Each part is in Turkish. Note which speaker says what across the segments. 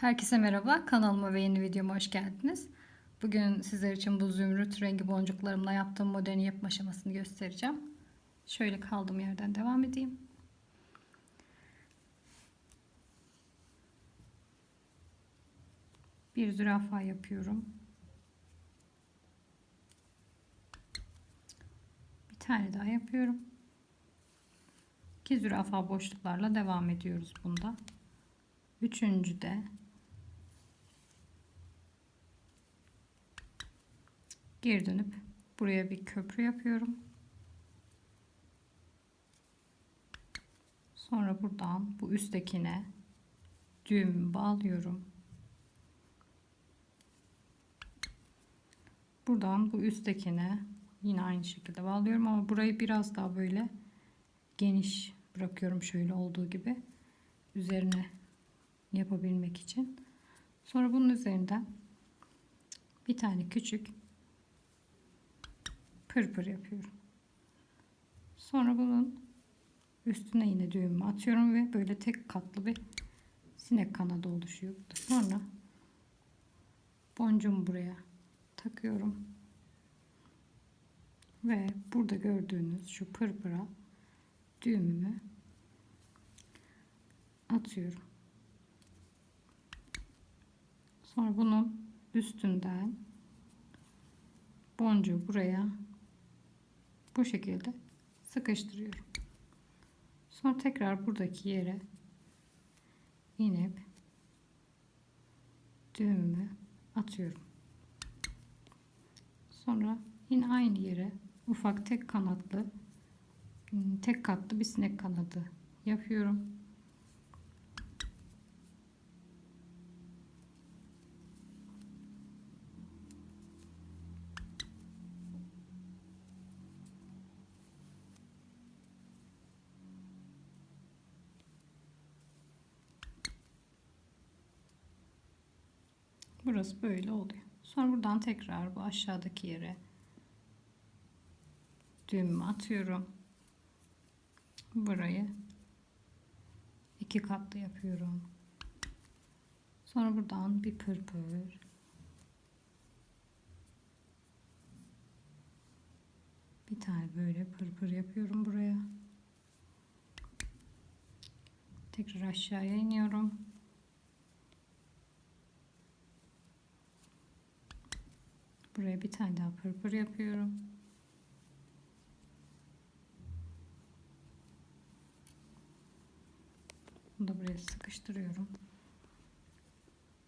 Speaker 1: Herkese merhaba. Kanalıma ve yeni videoma hoş geldiniz. Bugün sizler için bu zümrüt rengi boncuklarımla yaptığım modelin yapma aşamasını göstereceğim. Şöyle kaldığım yerden devam edeyim. Bir zürafa yapıyorum. Bir tane daha yapıyorum. İki zürafa boşluklarla devam ediyoruz bunda. Üçüncü geri dönüp buraya bir köprü yapıyorum. Sonra buradan bu üsttekine düğümü bağlıyorum. Buradan bu üsttekine yine aynı şekilde bağlıyorum ama burayı biraz daha böyle geniş bırakıyorum şöyle olduğu gibi üzerine yapabilmek için. Sonra bunun üzerinden bir tane küçük pırpır yapıyorum. Sonra bunun üstüne yine düğümü atıyorum ve böyle tek katlı bir sinek kanadı oluşuyor. Sonra boncuğumu buraya takıyorum. Ve burada gördüğünüz şu pırpıra düğümümü atıyorum. Sonra bunun üstünden boncuğu buraya bu şekilde sıkıştırıyorum. Sonra tekrar buradaki yere inip düğümümü atıyorum. Sonra yine aynı yere ufak tek kanatlı tek katlı bir sinek kanadı yapıyorum. Burası böyle oluyor. Sonra buradan tekrar bu aşağıdaki yere düğümümü atıyorum. Burayı iki katlı yapıyorum. Sonra buradan bir pırpır bir tane böyle pırpır yapıyorum buraya. Tekrar aşağıya iniyorum. Buraya bir tane daha pırpır yapıyorum. Bunu da buraya sıkıştırıyorum.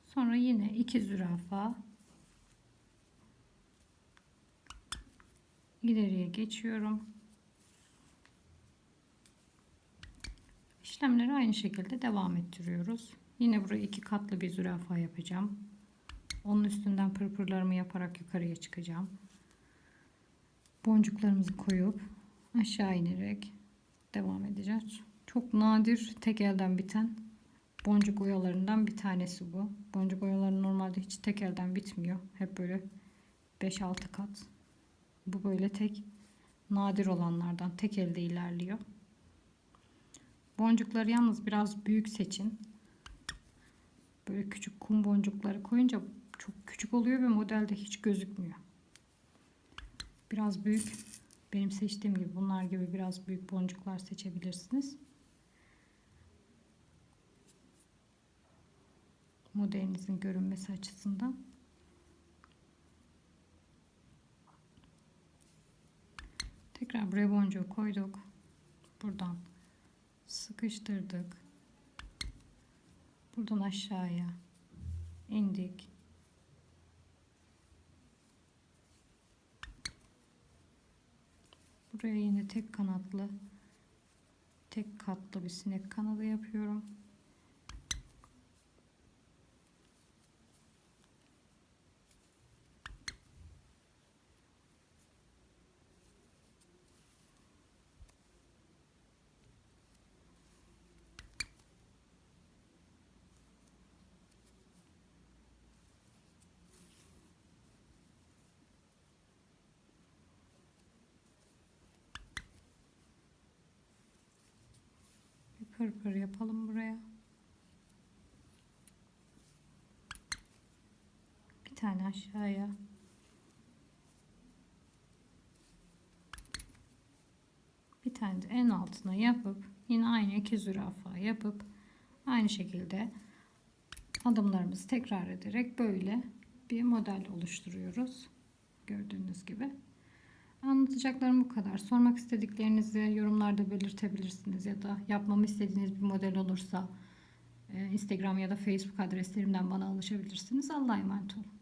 Speaker 1: Sonra yine iki zürafa ileriye geçiyorum. İşlemleri aynı şekilde devam ettiriyoruz. Yine buraya iki katlı bir zürafa yapacağım. Onun üstünden pırpırlarımı yaparak yukarıya çıkacağım. Boncuklarımızı koyup aşağı inerek devam edeceğiz. Çok nadir tek elden biten boncuk oyalarından bir tanesi bu. Boncuk oyaları normalde hiç tek elden bitmiyor. Hep böyle 5-6 kat. Bu böyle tek nadir olanlardan tek elde ilerliyor. Boncukları yalnız biraz büyük seçin. Böyle küçük kum boncukları koyunca çok küçük oluyor ve modelde hiç gözükmüyor. Biraz büyük benim seçtiğim gibi bunlar gibi biraz büyük boncuklar seçebilirsiniz. Modelinizin görünmesi açısından. Tekrar buraya boncuğu koyduk. Buradan sıkıştırdık. Buradan aşağıya indik. Buraya yine tek kanatlı tek katlı bir sinek kanadı yapıyorum. Pırpır yapalım buraya. tane aşağıya. Bir tane de en altına yapıp yine aynı iki zürafa yapıp aynı şekilde adımlarımızı tekrar ederek böyle bir model oluşturuyoruz. Gördüğünüz gibi. Anlatacaklarım bu kadar. Sormak istediklerinizi yorumlarda belirtebilirsiniz ya da yapmamı istediğiniz bir model olursa e, Instagram ya da Facebook adreslerimden bana ulaşabilirsiniz. Allah'a emanet olun.